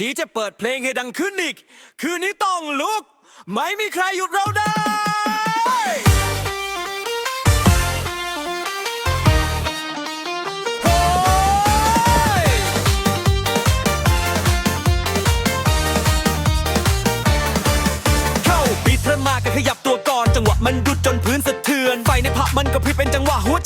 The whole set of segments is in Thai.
ดีจะเปิดเพลงให้ดังขึ้นอีก คืนนี้ต้องลุก ไม่มีใครหยุดเราได้ เข้าปีเธอมาก็ขยับตัวก่อน จังหวะมันดุดจนพื้นสะเทือน ไฟในผับมันก็พริบเป็นจังหวะหัวใจ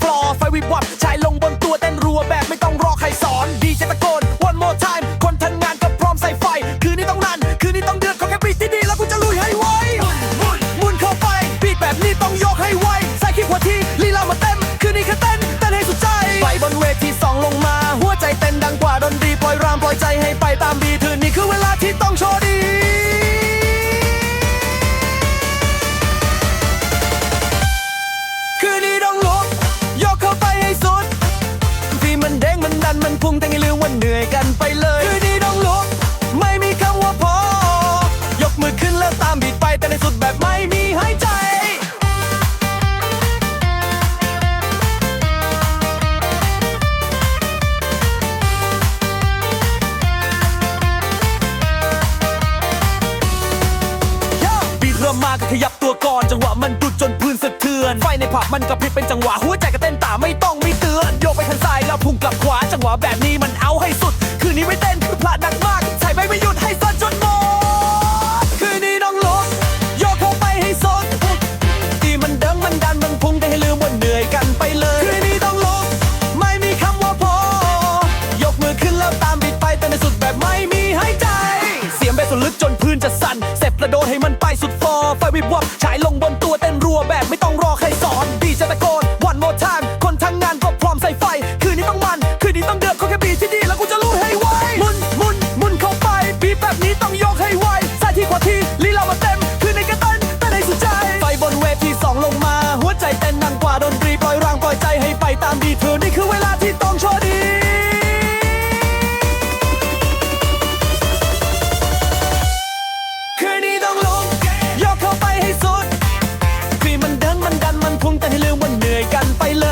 ฟลอร์ไฟวิบวับชายลง มันพุ่งแต่ไม่ลืมว่าเหนื่อยกันไปเลยคืนนี้ต้องลุก ไม่มีคำว่าพอ ยกมือขึ้นแล้วตามบีดไปแต่ในสุดแบบไม่มีหายใจ บีทเริ่มมาก็ขยับตัวก่อน จังหวะมันดุดจนพื้นสะเทือน ไฟในผับมันกระพริบเป็นจังหวะหัวใจก็เต้นตามไม่ต้องมีเตือน แบบนี้มันเอาให้สุด คืนนี้ไม่เต้นคือพลาดหนักมากใส่ไปไม่หยุดให้สนจนหมด คืนนี้ต้องลุกโยกเข้าไปให้สุดที่มันเดิงมันดันมันพุ่งได้ให้ลืมว่าเหนื่อยกันไปเลย คืนนี้ต้องลุกไม่มีคำว่าพอ ยกมือขึ้นแล้วตามบีดไปแต่ในสุดแบบไม่มีหายใจ เสียงเบสสุดลึกจนพื้นจะสั่นเสร็จกระโดดให้มันไปสุดฟอร์ไฟวิบวับ ที่ดีแล้วกูจะลุ้นให้ไวมุนมุนมุนเข้าไปปีแบบนี้ต้องยกให้ไวซ้ายทีกว่าทีลีลามาเต็มคือในกระตันแต่ในสุดใจ ไฟบนเวทีสองลงมา หัวใจเต้นดังกว่าดนตรีปล่อยร่างปล่อยใจให้ไปตามดีเธอนี่คือเวลาที่ต้องโชว์ดีคืนนี้ต้องลงยกเขาไปให้สุดฟีมันดินมันดันมันพุ่งแต่ให้ลืมว่าเหนื่อยกันไปเลย